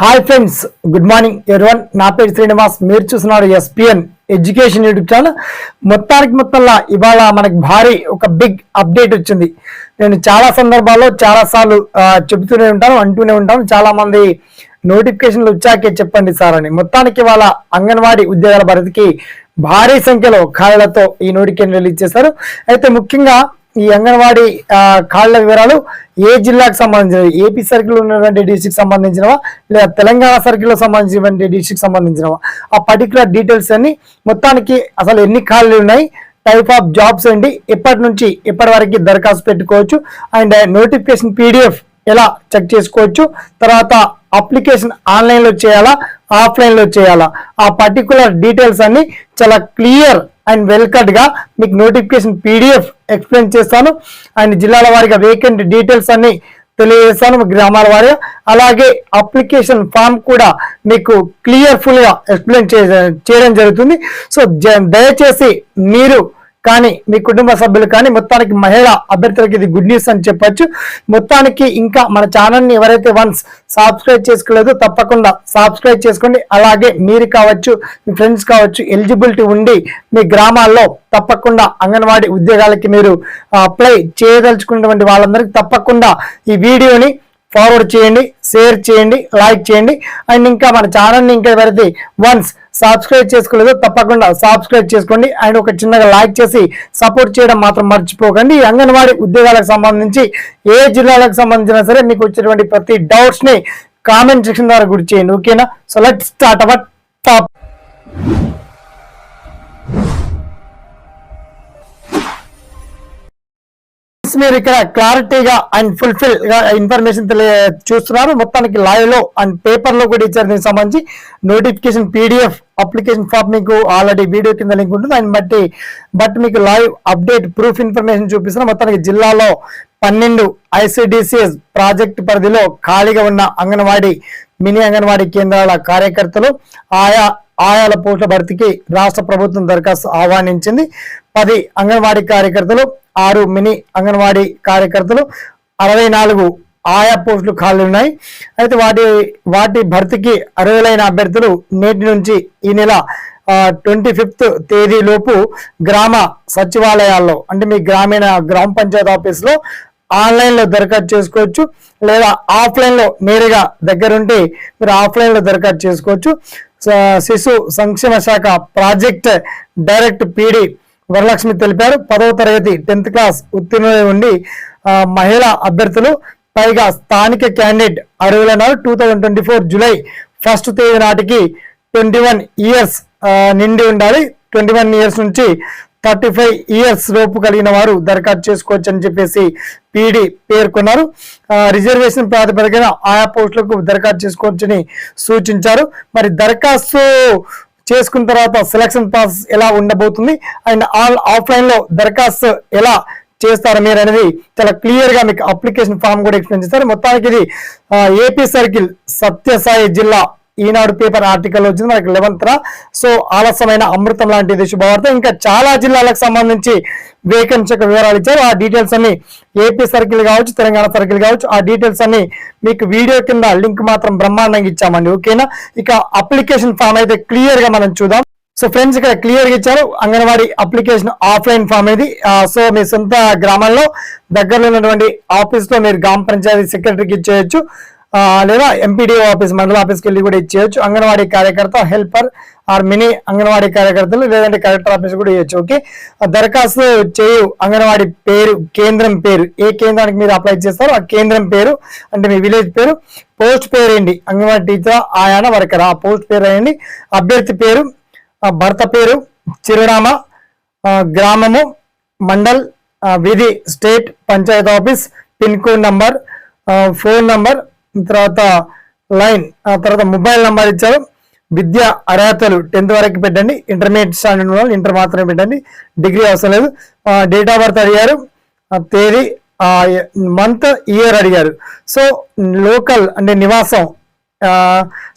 Hi friends good morning everyone. నా పేరు శ్రీనివాస్. మీరు చూస్తున్నారు ఎస్పిఎన్ ఎడ్యుకేషన్ యూట్యూబ్ ఛానల్. మొత్తానికి మొత్తంలో ఇవాళ మనకి భారీ ఒక బిగ్ అప్డేట్ వచ్చింది. నేను చాలా సందర్భాల్లో చాలా సార్లు చెబుతూనే ఉంటాను అంటూనే ఉంటాను. చాలామంది నోటిఫికేషన్లు వచ్చాకే చెప్పండి సార్ అని. మొత్తానికి ఇవాళ అంగన్వాడీ ఉద్యోగాల భరతికి భారీ సంఖ్యలో ఖాళీలతో ఈ నోటిఫికేషన్ రిలీజ్ చేశారు. అయితే ముఖ్యంగా ఈ అంగన్వాడీ కాళ్ళ వివరాలు ఏ జిల్లాకు సంబంధించినవి? ఏపీ సర్కిల్ ఉన్నటువంటి డిస్టిక్ సంబంధించినవా? లేదా తెలంగాణ సర్కిల్ సంబంధించినటువంటి డిస్టిక్ సంబంధించినవా? ఆ పర్టికులర్ డీటెయిల్స్ అన్ని మొత్తానికి అసలు ఎన్ని ఖాళీలు ఉన్నాయి? టైప్ ఆఫ్ జాబ్స్ ఏంటి? ఎప్పటి నుంచి ఎప్పటి వరకు దరఖాస్తు పెట్టుకోవచ్చు? అండ్ నోటిఫికేషన్ పీడిఎఫ్ ఎలా చెక్ చేసుకోవచ్చు? తర్వాత అప్లికేషన్ ఆన్లైన్లో చేయాలా? ఆఫ్లైన్లో చేయాలా? ఆ పర్టికులర్ డీటెయిల్స్ అన్ని చాలా క్లియర్ అండ్ వెల్ కట్గా మీకు నోటిఫికేషన్ పీడిఎఫ్ ఎక్స్ప్లెయిన్ చేస్తాను. అండ్ జిల్లాల వారిగా వేకెంట్ డీటెయిల్స్ అన్ని తెలియజేస్తాను మీ గ్రామాల వారిగా. అలాగే అప్లికేషన్ ఫామ్ కూడా మీకు క్లియర్ఫుల్గా ఎక్స్ప్లెయిన్ చేయడం జరుగుతుంది. సో దయచేసి మీరు కానీ మీ కుటుంబ సభ్యులు కానీ మొత్తానికి మహిళా అభ్యర్థులకి ఇది గుడ్ న్యూస్ అని చెప్పొచ్చు. మొత్తానికి ఇంకా మన ఛానల్ని ఎవరైతే వన్స్ సబ్స్క్రైబ్ చేసుకోలేదు తప్పకుండా సబ్స్క్రైబ్ చేసుకోండి. అలాగే మీరు కావచ్చు మీ ఫ్రెండ్స్ కావచ్చు ఎలిజిబిలిటీ ఉండి మీ గ్రామాల్లో తప్పకుండా అంగన్వాడీ ఉద్యోగాలకి మీరు అప్లై చేయదలుచుకున్నటువంటి వాళ్ళందరికీ తప్పకుండా ఈ వీడియోని ఫార్వర్డ్ చేయండి షేర్ చేయండి లైక్ చేయండి. అండ్ ఇంకా మన ఛానల్ని ఇంకా ఎవరైతే వన్స్ సబ్స్క్రైబ్ చేసుకోలేదో తప్పకుండా సబ్స్క్రైబ్ చేసుకోండి. అండ్ ఒక చిన్నగా లైక్ చేసి సపోర్ట్ చేయడం మాత్రం మర్చిపోకండి. అంగన్వాడీ ఉద్యోగాలకు సంబంధించి ఏ జిల్లాలకు సంబంధించినా సరే మీకు వచ్చేటువంటి ప్రతి డౌట్స్ని కామెంట్ సెక్షన్ ద్వారా గుర్తు చేయండి. ఓకేనా so let start our top మీరు ఇక్కడ క్లారిటీగా అండ్ ఫుల్ఫిల్గా ఇన్ఫర్మేషన్ చూస్తున్నారు. మొత్తానికి లైవ్లో అండ్ పేపర్లో కూడా ఇచ్చారు దీనికి సంబంధించి. నోటిఫికేషన్ పీడిఎఫ్ అప్లికేషన్ ఫామ్ మీకు ఆల్రెడీ వీడియో కింద లింక్ ఉంటుంది. అండ్ బట్టి బట్ మీకు లైవ్ అప్డేట్ ప్రూఫ్ ఇన్ఫర్మేషన్ చూపిస్తున్నా మొత్తానికి జిల్లాలో పన్నెండు ఐసిడిసిఎస్ ప్రాజెక్ట్ పరిధిలో ఖాళీగా ఉన్న అంగన్వాడీ మినీ అంగన్వాడీ కేంద్రాల కార్యకర్తలు ఆయా ఆయాల పోస్టుల భర్తీకి రాష్ట్ర ప్రభుత్వం దరఖాస్తు ఆహ్వానించింది. పది అంగన్వాడీ కార్యకర్తలు ఆరు మినీ అంగన్వాడీ కార్యకర్తలు అరవై నాలుగు ఆయా పోస్టులు ఖాళీ ఉన్నాయి. అయితే వాటి వాటి భర్తీకి అర్హులైన అభ్యర్థులు నేటి నుంచి ఈ నెల ట్వంటీ ఫిఫ్త్ తేదీలోపు గ్రామ సచివాలయాల్లో అంటే మీ గ్రామీణ గ్రామ పంచాయతీ ఆఫీస్లో ఆన్లైన్లో దరఖాస్తు చేసుకోవచ్చు. లేదా ఆఫ్లైన్లో నేరుగా దగ్గరుంటే మీరు ఆఫ్లైన్లో దరఖాస్తు చేసుకోవచ్చు. స- శిశు సంక్షేమ శాఖ ప్రాజెక్ట్ డైరెక్ట్ పీడీ వరలక్ష్మి తెలిపారు. పదవ తరగతి టెన్త్ క్లాస్ ఉత్తీర్ణులై ఉండి మహిళ మహిళా అభ్యర్థులు పైగా స్థానిక candidate అర్హులైనారు two thousand twenty four July first తేదీ నాటికి ట్వంటీ వన్ ఇయర్స్ నిండి ఉండాలి. ట్వంటీ వన్ ఇయర్స్ నుంచి థర్టీ ఫైవ్ ఇయర్స్ లోపు కలిగిన వారు దరఖాస్తు చేసుకోవచ్చు అని చెప్పేసి పీడి పేర్కొన్నారు. రిజర్వేషన్ ప్రాతిపదికన ఆయా పోస్టులకు దరఖాస్తు చేసుకోవచ్చని సూచించారు. మరి దరఖాస్తు చేసుకున్న తర్వాత సెలక్షన్ ప్రాసెస్ ఎలా ఉండబోతుంది అండ్ ఆల్ ఆఫ్లైన్లో దరఖాస్తు ఎలా చేస్తారు మీరు అనేది చాలా క్లియర్గా మీకు అప్లికేషన్ ఫామ్ కూడా ఎక్స్ప్లెయిన్ చేస్తారు. మొత్తానికి ఇది ఏపీ సర్కిల్ సత్యసాయి జిల్లా ఈనాడు పేపర్ ఆర్టికల్ వచ్చింది మనకి లెవెన్త్ సో ఆలస్యమైన అమృతం లాంటిది శుభవార్త. ఇంకా చాలా జిల్లాలకు సంబంధించి వేకెన్సీ యొక్క వివరాలు ఇచ్చారు. ఆ డీటెయిల్స్ అన్ని ఏపీ సర్కిల్ కావచ్చు తెలంగాణ సర్కిల్ కావచ్చు ఆ డీటెయిల్స్ అన్ని మీకు వీడియో కింద లింక్ మాత్రం బ్రహ్మాండంగా ఇచ్చామండి. ఓకేనా? ఇక అప్లికేషన్ ఫామ్ అయితే క్లియర్గా మనం చూద్దాం. సో ఫ్రెండ్స్ ఇక్కడ క్లియర్గా ఇచ్చారు. అంగన్వాడీ అప్లికేషన్ ఆఫ్లైన్ ఫామ్ ఇది. సో మీ సొంత గ్రామంలో దగ్గరలో ఉన్నటువంటి ఆఫీస్లో మీరు గ్రామ పంచాయతీ సెక్రటరీకి ఇచ్చేయచ్చు. లేదా ఎంపీడీఓ ఆఫీస్ మండల ఆఫీస్కి వెళ్ళి కూడా ఇచ్చేయచ్చు. అంగన్వాడీ కార్యకర్త హెల్పర్ ఆర్ మినీ అంగన్వాడీ కార్యకర్తలు లేదంటే కలెక్టర్ ఆఫీస్ కూడా ఇవ్వచ్చు ఓకే? దరఖాస్తు చేయు అంగన్వాడీ పేరు కేంద్రం పేరు. ఏ కేంద్రానికి మీరు అప్లై చేస్తారో ఆ కేంద్రం పేరు అంటే మీ విలేజ్ పేరు పోస్ట్ పేరు ఏంటి అంగన్వాడీ టీచర్ ఆయాన వర్కర్? ఆ పోస్ట్ పేరు అయ్యండి అభ్యర్థి పేరు భర్త పేరు చిరునామా గ్రామము మండల్ విధి state panchayat office pin code number phone number తర్వాత లైన్ ఆ తర్వాత మొబైల్ నంబర్ ఇచ్చారు. విద్య అర్హతలు టెన్త్ వరకు పెట్టండి. ఇంటర్మీడియట్ స్టాండర్డ్ వాళ్ళు ఇంటర్ మాత్రమే పెట్టండి. డిగ్రీ అవసరం లేదు. డేట్ ఆఫ్ బర్త్ అడిగారు. తేదీ మంత్ ఇయర్ అడిగారు. సో లోకల్ అంటే నివాసం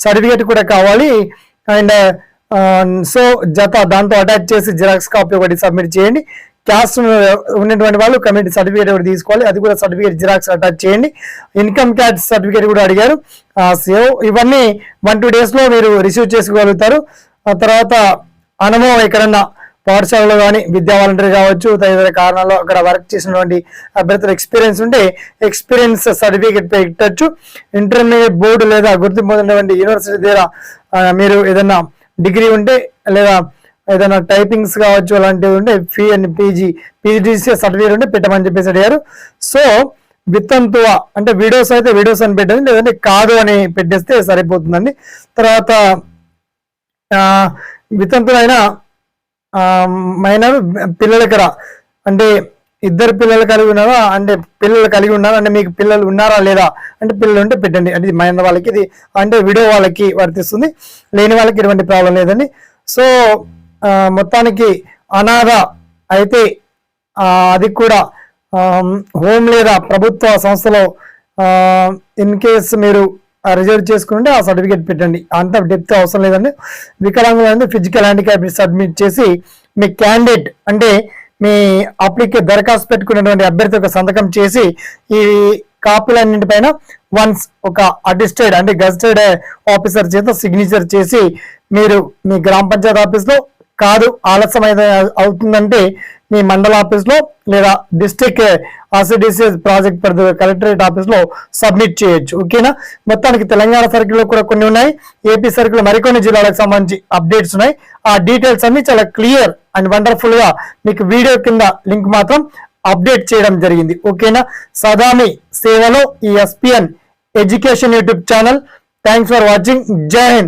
సర్టిఫికేట్ కూడా కావాలి. అండ్ సో జత దాంతో అటాచ్ చేసి జిరాక్స్ కాపీ ఒకటి సబ్మిట్ చేయండి. క్యాస్ట్ ఉన్నటువంటి వాళ్ళు కమ్యూనిటీ సర్టిఫికేట్ ఒకటి తీసుకోవాలి. అది కూడా సర్టిఫికేట్ జిరాక్స్ అటాచ్ చేయండి. ఇన్కమ్ ట్యాక్స్ సర్టిఫికేట్ కూడా అడిగారు. సేవ్ ఇవన్నీ వన్ టూ డేస్లో మీరు రిసీవ్ చేసుకోగలుగుతారు. ఆ తర్వాత అనుభవం ఎక్కడన్నా పాఠశాలలో కానీ విద్యా వాలంటీర్ కావచ్చు తదితర కారణాల్లో అక్కడ వర్క్ చేసినటువంటి అభ్యర్థులు ఎక్స్పీరియన్స్ ఉంటే ఎక్స్పీరియన్స్ సర్టిఫికేట్ పెట్టచ్చు. ఇంటర్మీడియట్ బోర్డు లేదా గుర్తింపు పొందినటువంటి యూనివర్సిటీ దగ్గర మీరు ఏదైనా డిగ్రీ ఉంటే లేదా ఏదైనా టైపింగ్స్ కావచ్చు అలాంటివి ఉంటే fee and PG PGDC certificate ఉంటే పెట్టమని చెప్పేసి అడిగారు. సో విత్తంతువ అంటే వీడియోస్ అయితే వీడియోస్ అని పెట్టండి లేదంటే కాదు అని పెట్టేస్తే సరిపోతుందండి. తర్వాత ఆ, వితంతులైన మైనర్ పిల్లలకర అంటే ఇద్దరు పిల్లలు కలిగి ఉన్నారా అంటే పిల్లలు కలిగి ఉన్నారా అంటే మీకు పిల్లలు ఉన్నారా లేదా అంటే పిల్లలు ఉంటే పెట్టండి. అంటే మైనర్ వాళ్ళకి ఇది అంటే విడో వాళ్ళకి వర్తిస్తుంది. లేని వాళ్ళకి ఎటువంటి ప్రాబ్లం లేదండి. సో మొత్తానికి అనాథ అయితే అది కూడా హోమ్ లేదా ప్రభుత్వ సంస్థలో ఇన్ కేస్ మీరు రిజర్వ్ చేసుకుంటే ఆ సర్టిఫికేట్ పెట్టండి. అంత డెప్త్ అవసరం లేదండి. వికలాంగులు ఫిజికల్ హ్యాండిక్యాప్ సబ్మిట్ చేసి మీ క్యాండిడేట్ అంటే మీ అప్లికే దరఖాస్తు పెట్టుకున్నటువంటి అభ్యర్థి ఒక సంతకం చేసి ఈ కాపీలన్నింటిపైన వన్స్ ఒక అడిస్టెడ్ అంటే గజిటెడ్ ఆఫీసర్ చేత సిగ్నేచర్ చేసి మీరు మీ గ్రామ పంచాయతీ ఆఫీస్లో కాదు ఆలస్యం అయితే అవుతుందంటే మీ మండల ఆఫీస్లో లేదా డిస్ట్రిక్ట్ ఆర్సిడిసి ప్రాజెక్ట్ పరిధి కలెక్టరేట్ ఆఫీస్లో సబ్మిట్ చేయొచ్చు. ఓకేనా? మొత్తానికి తెలంగాణ సర్కిల్లో కూడా కొన్ని ఉన్నాయి. ఏపీ సర్కిల్ మరికొన్ని జిల్లాలకు సంబంధించి అప్డేట్స్ ఉన్నాయి. ఆ డీటెయిల్స్ అన్ని చాలా క్లియర్ అండ్ వండర్ఫుల్గా మీకు వీడియో కింద లింక్ మాత్రం అప్డేట్ చేయడం జరిగింది. ఓకేనా? సదామి సేవలో ఈ SPN education YouTube channel. Thanks for watching. Jai Hind.